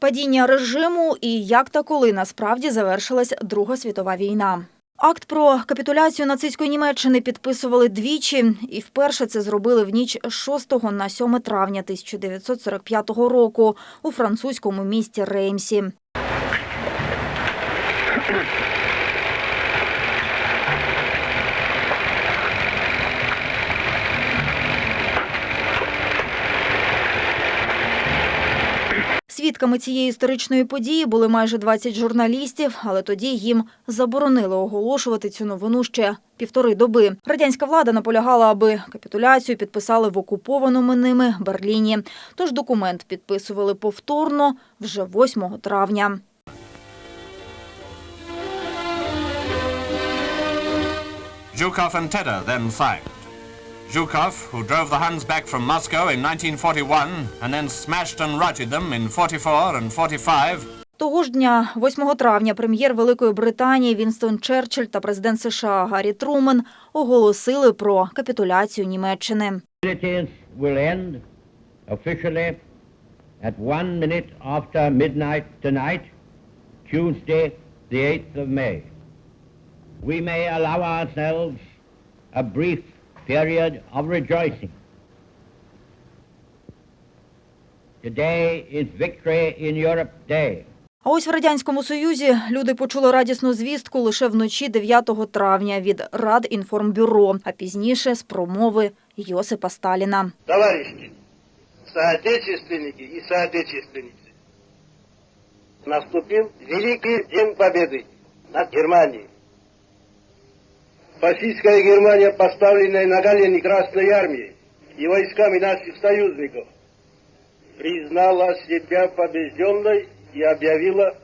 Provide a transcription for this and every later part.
Падіння режиму і як та коли насправді завершилась Друга світова війна. Акт про капітуляцію нацистської Німеччини підписували двічі, і вперше це зробили в ніч з 6 на 7 травня 1945 року у французькому місті Реймсі. Свідками цієї історичної події були майже 20 журналістів, але тоді їм заборонили оголошувати цю новину ще півтори доби. Радянська влада наполягала, аби капітуляцію підписали в окупованому ними Берліні. Тож документ підписували повторно вже 8 травня. And Tedder then signed. Zhukov, who drove the Huns back from Moscow in 1941 and then smashed and routed them in 44 and 45, Того ж дня, 8 травня, прем'єр Великої Британії Вінстон Черчилль та президент США Гаррі Трумен оголосили про капітуляцію Німеччини. Will end officially at one minute after midnight tonight, Tuesday, the 8th of May. We may allow ourselves a brief period of rejoicing. Today is Victory in Europe Day. А ось в радянському союзі люди почули радісну звістку лише вночі 9 травня від Радінформбюро, а пізніше з промови Йосипа Сталіна. Товарищи, соотечественники и соотечественницы, наступил Великий День Победы над Германией. Фашистская Германия, поставленная на колени Красной Армией и войсками наших союзников, признала себя побежденной и объявила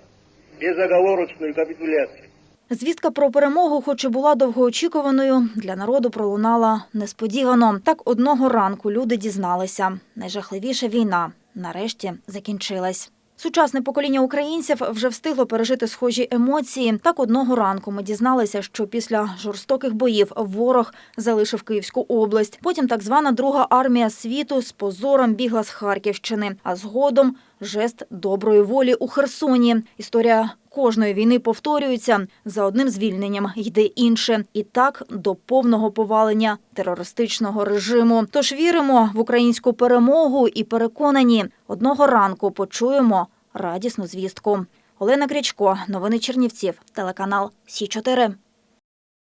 безоговорочную капитуляцию. Звістка про перемогу, хоч і була довгоочікуваною, для народу пролунала несподівано. Так одного ранку люди дізналися. Найжахливіша війна нарешті закінчилась. Сучасне покоління українців вже встигло пережити схожі емоції. Так одного ранку ми дізналися, що після жорстоких боїв ворог залишив Київську область. Потім так звана Друга армія світу з позором бігла з Харківщини, а згодом жест доброї волі у Херсоні. Історія кожної війни повторюється. За одним звільненням йде інше. І так до повного повалення терористичного режиму. Тож віримо в українську перемогу і переконані, одного ранку почуємо радісну звістку. Олена Крячко, новини Чернівців, телеканал Сі 4